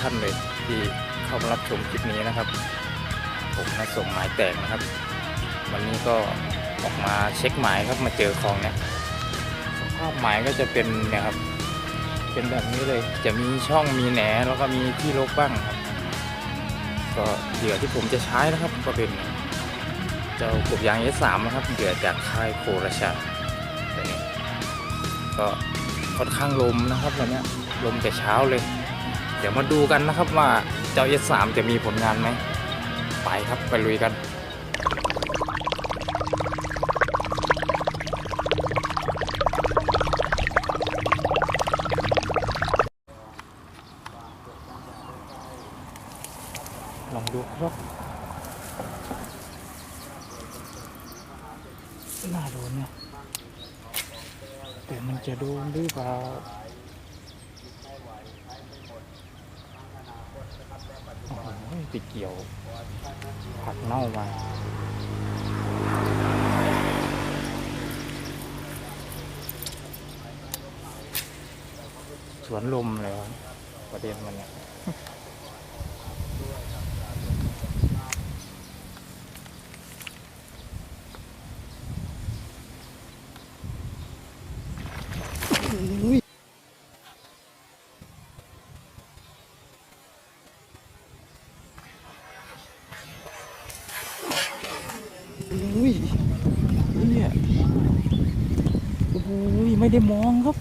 ท่านเลยที่เข้ามารับชมคลิปนี้นะครับ ผมนะส่งหมายแตกนะครับ วันนี้ก็ออกมาเช็คหมายครับมาเจอของเนี่ยสภาพหมายก็จะเป็นเนี่ยครับ เป็นแบบนี้เลยจะมีช่องมีแหนแล้วก็มีที่รกบ้างครับ ก็เหยื่อที่ผมจะใช้นะครับก็เป็นเจ้ากบยาง S3 นะครับเหยื่อจากค่ายโคราชาตัวนี้ก็ค่อนข้างลมนะครับวันนี้ลมแต่เช้าเลย เดี๋ยวมาดูกันนะครับว่าเจ้า S3 จะมีผลงานไหมไปครับไปลุยกัน ลองดูครับ น่าโดนนะแต่มันจะโดนหรือเปล่าโอ้โห ไปเกี่ยว ผักเน่ามาสวนลมเลยวะประเด็นมันเนี่ย อุ้ยเนี่ยโอ้ยไม่ได้มองครับ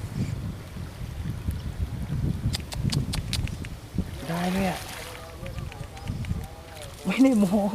ได้เลยอะไม่ได้มอง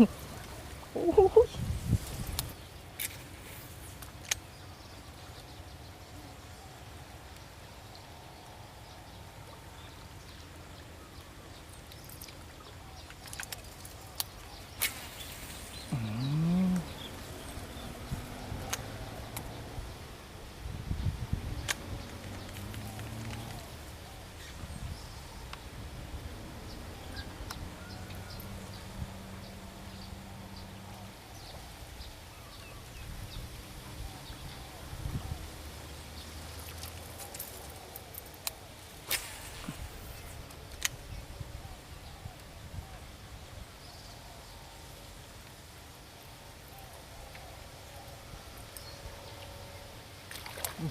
โอ้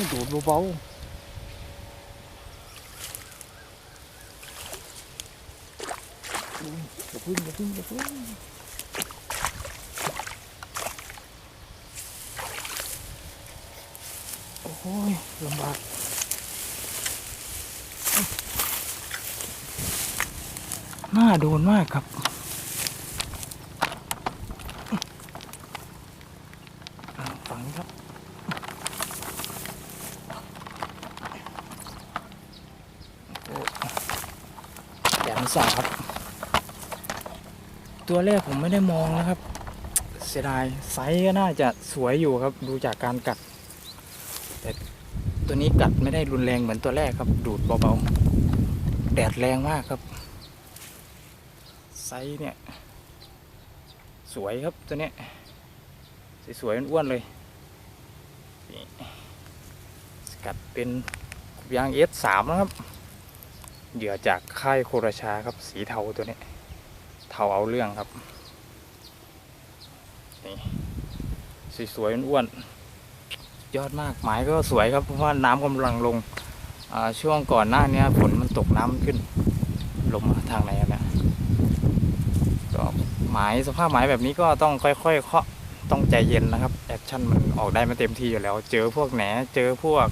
ยโดดเบาๆอืมอย่าพึ่งอย่าพึ่งอย่าพึ่ง โอ้ยลำบากน่าโดนมากครับ ฝั่งนี้ครับอย่างสองครับ ตัวแรกผมไม่ได้มองนะครับ เสียดาย ไซส์ก็น่าจะสวยอยู่ครับ ดูจากการกัด ตัวนี้กัดไม่ได้รุนแรงเหมือนตัวแรกครับ ดูดเบาๆ แดดแรงมากครับ ไซส์เนี่ย สวยครับตัวเนี้ยสวยๆอ้วนๆเลยนี่กัดเป็นยาง S3 นะครับ เหยื่อจากค่ายโคราชาครับ สีเทาตัวนี้ เทาเอาเรื่องครับ นี่สวยๆอ้วนๆ ยอดมากหมายก็สวยครับเพราะว่าน้ำกำลังลงช่วงก่อนหน้านี้ฝนมันตกน้ำขึ้น ลมทางไหนอะเนี่ยก็หมายสภาพหมายแบบนี้ก็ต้องค่อยๆเคาะต้องใจเย็นนะครับแอคชั่นมันออกได้ไม่เต็มที่อยู่แล้ว เจอพวกแหนเจอพวก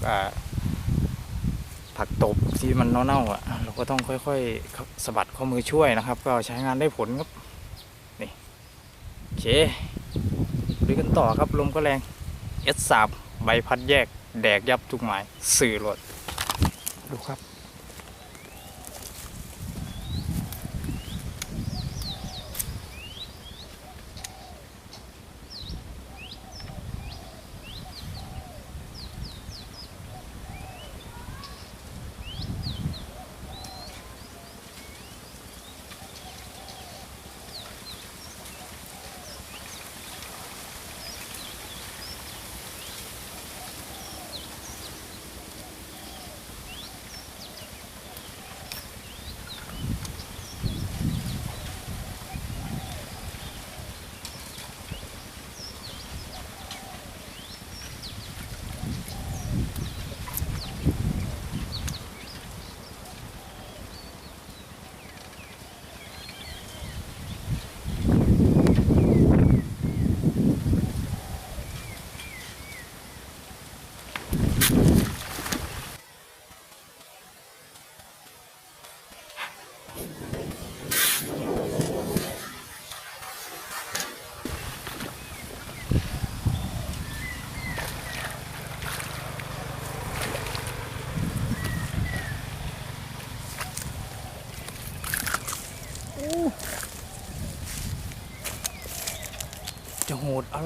ผักตบที่มันเน่าๆอะเราก็ต้องค่อยๆสะบัดข้อมือช่วยนะครับ ก็ใช้งานได้ผลครับนี่โอเคดูกันต่อครับลมก็แรง S3 ใบพัดแยกแดกยับทุกหมายสื่อรถดูครับ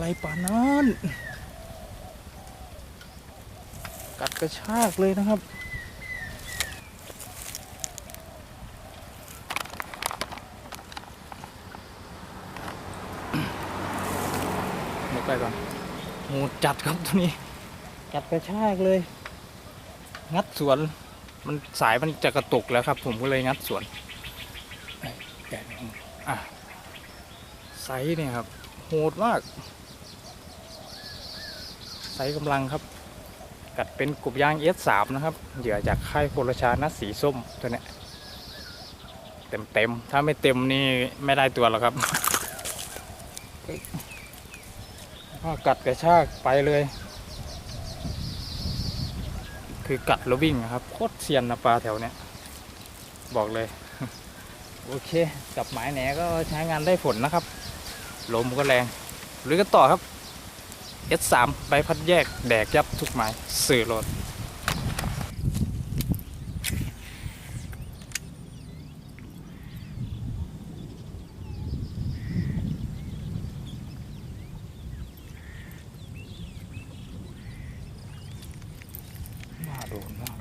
อะไรป่านนั้นกัดกระชากเลยนะครับเดี๋ยวไปก่อนโหดจัดครับตัวนี้ กัดกระชากเลย งัดสวน มันสายมันจะกระตุกแล้วครับ ผมก็เลยงัดสวนเอ้ยแกะไม่ออกอะไซส์เนี่ยครับ โหดมาก ไซส์กำลังครับ กัดเป็นกบยาง S3 นะครับเหยื่อจากค่ายโครชานะสีส้มตัวเนี้ยเต็มเต็มๆถ้าไม่เต็มนี่ไม่ได้ตัวหรอกครับก็กัดกระชากไปเลย คือกัดแล้ววิ่งครับโคตรเซียนนะปลาแถวเนี้ยบอกเลย โอเค กับหมายแหนก็ใช้งานได้ผลนะครับลมก็แรงหรือกันต่อครับ S3 ใบพัดแยกแดกยับทุกหมายสื่อรถน่าดนมาก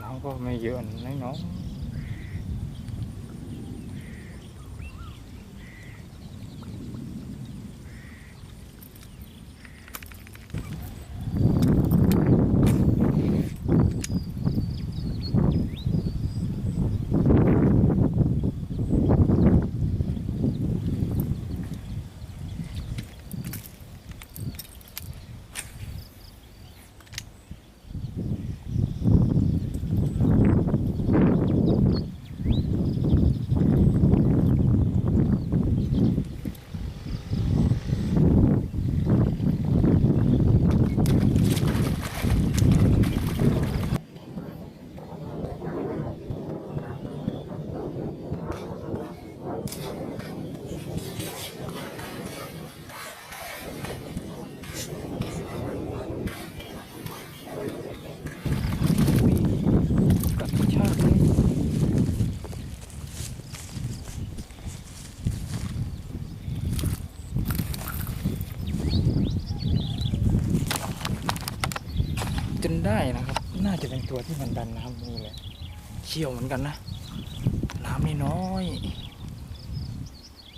น้ำก็ไม่เยอะน้อยน้องกัดกระชากเลยจนได้นะครับ น่าจะเป็น ตัวที่มันดันน้ำนี่แหละเชี่ยวเหมือนกันนะ น้ำไม่น้อย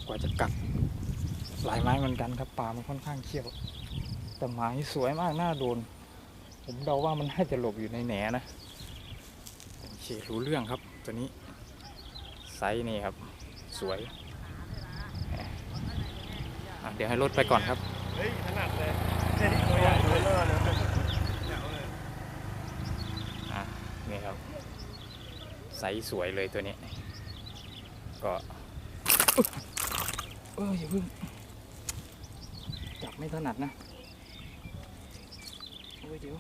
กว่าจะกัดหลายไม้เหมือนกันครับปลามันค่อนข้างเชี่ยว แต่หมายสวยมากน่าโดน ผมเดาว่ามันน่าจะหลบอยู่ในแหนนะโอเครู้เรื่องครับ ตัวนี้ไซส์นี่ครับ สวยเดี๋ยวให้รถไปก่อนครับ เฮ้ยขนาดเลยตัวใหญ่ตัวเบลอเลย อะนี่ครับ ไซส์สวยเลยตัวนี้ ก็เอออย่าเพิ่งจับไม่ถนัดนะโอ้ยเดี๋ยว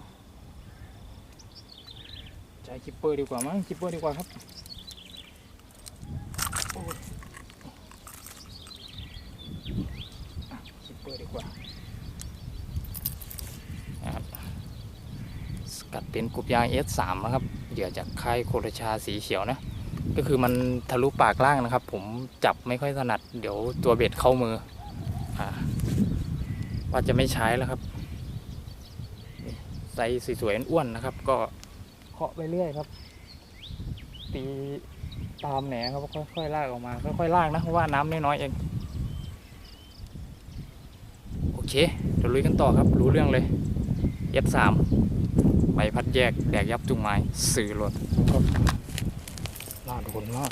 ใช้คิปเปอร์ดีกว่ามั้งคิปเปอร์ดีกว่าครับโอ้ยอะคิปเปอร์ดีกว่านะครับสกัดเป็นกรุบยาง S3 นะครับ เหยื่อจากค่ายโคราชาสีเขียวนะ ก็คือมันทะลุปากล่างนะครับ ผมจับไม่ค่อยถนัด เดี๋ยวตัวเบ็ดเข้ามืออ่าว่าจะไม่ใช้แล้วครับนี่ไซส์สวยๆอ้วนๆนะครับ ก็เคาะไปเรื่อยครับ ตีตามแหนครับค่อยๆลากออกมาค่อยๆลากนะเพราะว่าน้ำน้อยๆเองโอเคเดี๋ยวลุยกันต่อครับ รู้เรื่องเลยเย็ดสาม ใบพัดแยกแดกยับจุงไม้สื่อรถครับน่าดคนมาก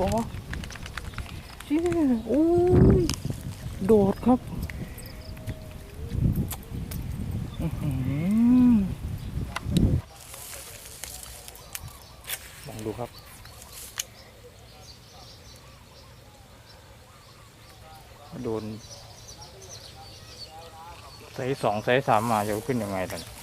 ปะวะเชี่ยโอ้ย โดดครับอือหือลองดูครับโดนไซส์สองไซส์สามมาจะขึ้นยังไงล่ะเนี่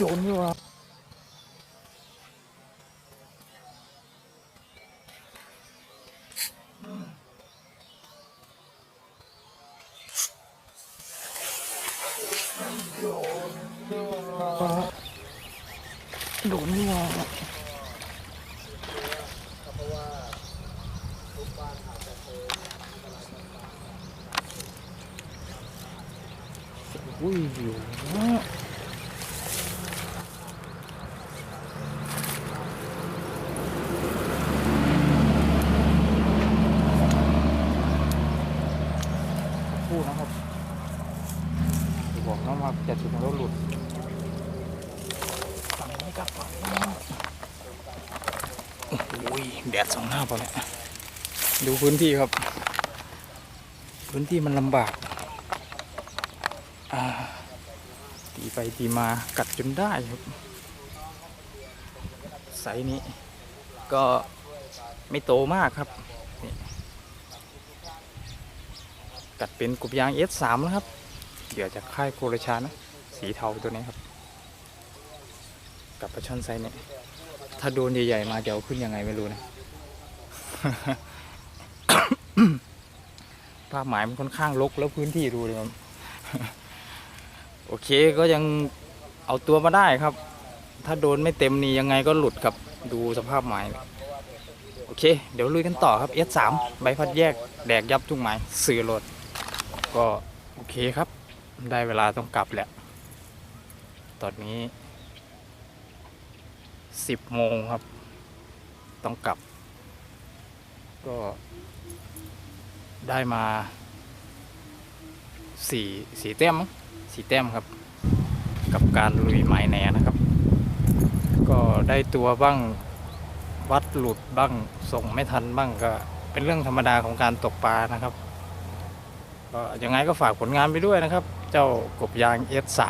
ยมันโดนนี่วะโดนนี่วะอุ้ยอยู่นะ พูดนะครับอย่าบอกน้องว่าจะถึงแล้วหลุดฝั่งนี้ครับฝั่งนี้โอ้ยแดดสองหน้าพอเนี่ยดูพื้นที่ครับ พื้นที่มันลำบากาตีไปตีมากัดจนได้ครับไซนี้ก็ไม่โตมากครับ กัดเป็นกบยาง S3 นะครับ เดี๋ยวจะค่ายโครชานะ สีเทาตัวนี้ครับ กับปลาช่อนไซส์เนี่ยถ้าโดนใหญ่ๆมาจะเอาขึ้นยังไงไม่รู้นะ ภาพหมายมันค่อนข้างรกแล้วพื้นที่ดูเลยครับ โอเคก็ยังเอาตัวมาได้ครับ ถ้าโดนไม่เต็มนี่ยังไงก็หลุดครับดูสภาพหมาย โอเค เดี๋ยวลุยกันต่อครับ S3 ใบพัดแยกแดกยับทุกหมายสื่อรถก็โอเคครับ ได้เวลาต้องกลับแหล้วตอนนี้สิบโมงครับ ต้องกลับ ก็ได้มาสี่สี่แต้มสี่แต้มครับ กับการลุยไม้แหนนะครับ ก็ได้ตัวบ้างวัดหลุดบ้างส่งไม่ทันบ้างก็เป็นเรื่องธรรมดาของการตกปลานะครับก็ยังไงก็ฝากผลงานไปด้วยนะครับ เจ้ากบยาง S3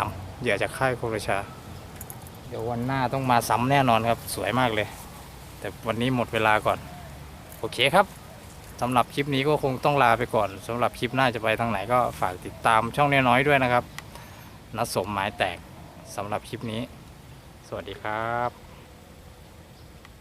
เหยื่อจากค่ายโครชา เดี๋ยววันหน้าต้องมาซ้ำแน่นอนครับ สวยมากเลย แต่วันนี้หมดเวลาก่อน โอเคครับสำหรับคลิปนี้ก็คงต้องลาไปก่อนสำหรับคลิปหน้าจะไปทางไหนก็ฝากติดตามช่องน้อยๆด้วยนะครับนัดสมหมายแตกสำหรับคลิปนี้ สวัสดีครับ